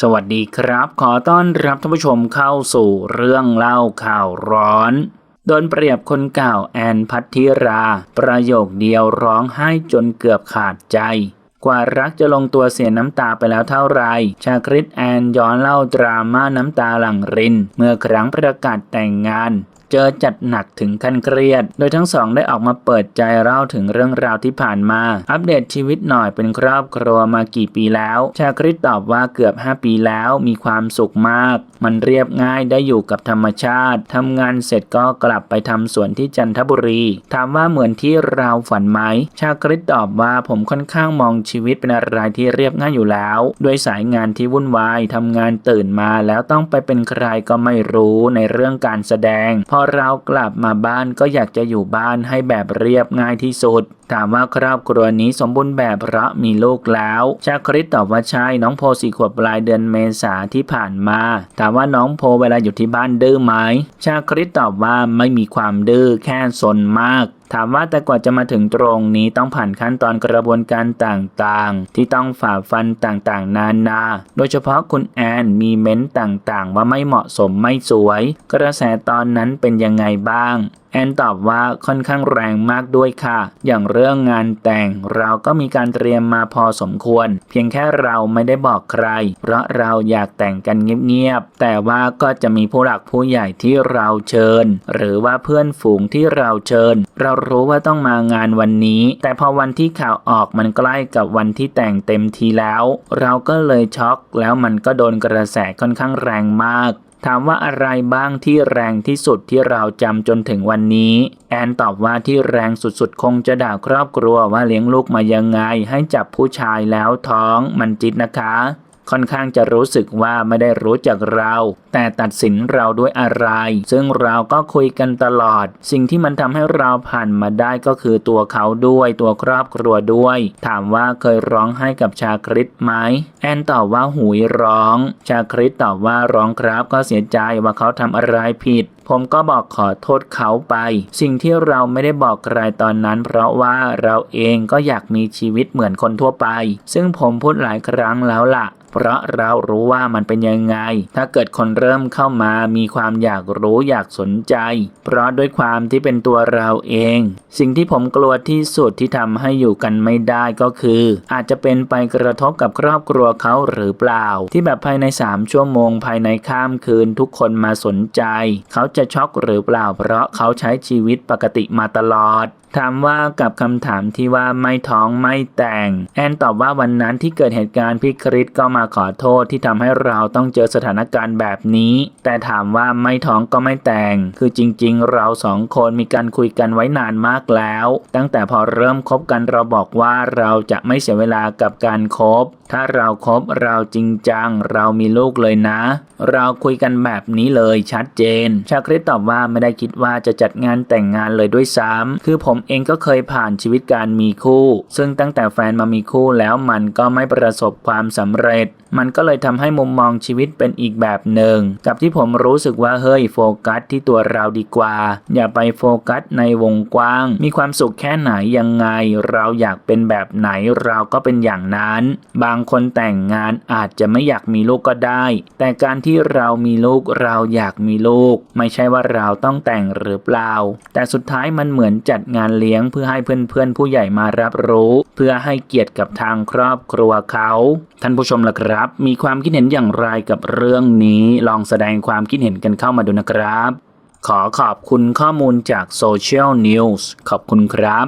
สวัสดีครับ ขอต้อนรับท่านผู้ชมเข้าสู่เรื่องเล่าข่าวร้อน โดนเปรียบคนเก่าแอนพัทธิรา ประโยคเดียวร้องไห้จนเกือบขาดใจ กว่ารักจะลงตัวเสียน้ำตาไปแล้วเท่าไร ชาคริตแอนย้อนเล่าดราม่าน้ำตาหลั่งริน เมื่อครั้งประกาศแต่งงาน เจอจัดหนักถึงขั้นเครียด โดยทั้งสองได้ออกมาเปิดใจเล่าถึงเรื่องราวที่ผ่านมา อัปเดตชีวิตหน่อยเป็นครอบครัวมากี่ปีแล้ว ชาคริตตอบว่าเกือบ 5 ปีแล้วมีความสุขมาก มันเรียบง่ายได้อยู่กับธรรมชาติทำงานเสร็จก็กลับไปทำสวนที่จันทบุรี ถามว่าเหมือนที่เราฝันไหม ชาคริตตอบว่าผมค่อนข้างมองชีวิตเป็นอะไรที่เรียบง่ายอยู่แล้วด้วยสายงานที่วุ่นวายทำงานตื่นมาแล้วต้องไปเป็นใครก็ไม่รู้ในเรื่องการแสดงพอเรากลับมาบ้านก็อยากจะอยู่บ้านให้แบบเรียบง่ายที่สุด ถามว่าครอบครัวนี้สมบูรณ์แบบเพราะมีลูกแล้ว ชาคริตตอบว่าใช่น้องโพสี่ขวบปลายเดือนเมษาที่ผ่านมา ถามว่าน้องโพเวลาอยู่ที่บ้านดื้อไหม ชาคริตตอบว่าไม่มีความดื้อแค่สนมาก ถามว่าแต่กว่าจะมาถึงตรงนี้ต้องผ่านขั้นตอนกระบวนการต่างๆ ที่ต้องฝ่าฟันต่างๆ นานา โดยเฉพาะคุณแอนมีเม้นต์ต่างๆ ว่าไม่เหมาะสมไม่สวย กระแสตอนนั้นเป็นยังไงบ้าง แอนตอบว่าค่อนข้างแรงมากด้วยค่ะ อย่างเรื่องงานแต่งเราก็มีการเตรียมมาพอสมควร เพียงแค่เราไม่ได้บอกใคร เพราะเราอยากแต่งกันเงียบๆ แต่ว่าก็จะมีผู้หลักผู้ใหญ่ที่เราเชิญ หรือว่าเพื่อนฝูงที่เราเชิญ เรารู้ว่าต้องมางานวันนี้ แต่พอวันที่ข่าวออกมันใกล้กับวันที่แต่งเต็มทีแล้ว เราก็เลยช็อกแล้วมันก็โดนกระแสค่อนข้างแรงมาก ถามว่าอะไรบ้างที่แรงที่สุดที่เราจำจนถึงวันนี้ แอนตอบว่าที่แรงสุดๆ คงจะด่าครอบครัวว่าเลี้ยงลูกมายังไง ให้จับผู้ชายแล้วท้องมันจิตนะคะ ค่อนข้างจะรู้สึกว่าไม่ได้รู้จักเรา แต่ตัดสินเราด้วยอะไร ซึ่งเราก็คุยกันตลอด สิ่งที่มันทำให้เราผ่านมาได้ก็คือตัวเขาด้วยตัวครอบครัวด้วย ถามว่าเคยร้องให้กับชาคริตไหมแอนตอบว่าหุยร้อง ชาคริตตอบว่าร้องครับก็เสียใจว่าเขาทำอะไรผิดผมก็บอกขอโทษเขาไป สิ่งที่เราไม่ได้บอกใครตอนนั้น เพราะว่าเราเองก็อยากมีชีวิตเหมือนคนทั่วไป ซึ่งผมพูดหลายครั้งแล้วล่ะเพราะเรารู้ว่ามันเป็นยังไง ถ้าเกิดคนเริ่มเข้ามามีความอยากรู้อยากสนใจ เพราะด้วยความที่เป็นตัวเราเอง สิ่งที่ผมกลัวที่สุดที่ทำให้อยู่กันไม่ได้ก็คือ อาจจะเป็นไปกระทบกับครอบครัวเขาหรือเปล่า ที่แบบภายใน 3 ชั่วโมงภายในข้ามคืนทุกคนมาสนใจ เขาจะช็อกหรือเปล่า เพราะเขาใช้ชีวิตปกติมาตลอด ถามว่ากับคำถามที่ว่าไม่ท้องไม่แต่ง แอนตอบว่าวันนั้นที่เกิดเหตุการณ์พี่คริสก็มาขอโทษที่ทำให้เราต้องเจอสถานการณ์แบบนี้ แต่ถามว่าไม่ท้องก็ไม่แต่ง คือจริง ๆ เราสองคนมีการคุยกันไว้นานมากแล้ว ตั้งแต่พอเริ่มคบกันเราบอกว่าเราจะไม่เสียเวลากับการคบ ถ้าเราครบเราจริงจัง เรามีลูกเลยนะ เราคุยกันแบบนี้เลยชัดเจน ชาคริสตอบว่าไม่ได้คิดว่าจะจัดงานแต่งงานเลยด้วยซ้ำคือผมเองก็เคยผ่านชีวิตการมีคู่ ซึ่งตั้งแต่แฟนมามีคู่แล้วมันก็ไม่ประสบความสำเร็จ มันก็เลยทำให้มุมมองชีวิตเป็นอีกแบบหนึ่ง กับที่ผมรู้สึกว่าเฮ้ยโฟกัสที่ตัวเราดีกว่า อย่าไปโฟกัสในวงกว้าง มีความสุขแค่ไหนยังไง เราอยากเป็นแบบไหนเราก็เป็นอย่างนั้น บางคนแต่งงานอาจจะไม่อยากมีลูกก็ได้ แต่การที่เรามีลูกเราอยากมีลูก ไม่ใช่ว่าเราต้องแต่งหรือเปล่า แต่สุดท้ายมันเหมือนจัดงานานเลี้ยงเพื่อให้เพื่อนๆ ผู้ใหญ่มารับรู้ เพื่อให้เกียรติกับทางครอบครัวเขา ท่านผู้ชมล่ะครับ มีความคิดเห็นอย่างไรกับเรื่องนี้ ลองแสดงความคิดเห็นกันเข้ามาดูนะครับ ขอขอบคุณข้อมูลจากโซเชียลนิวส์ขอบคุณครับ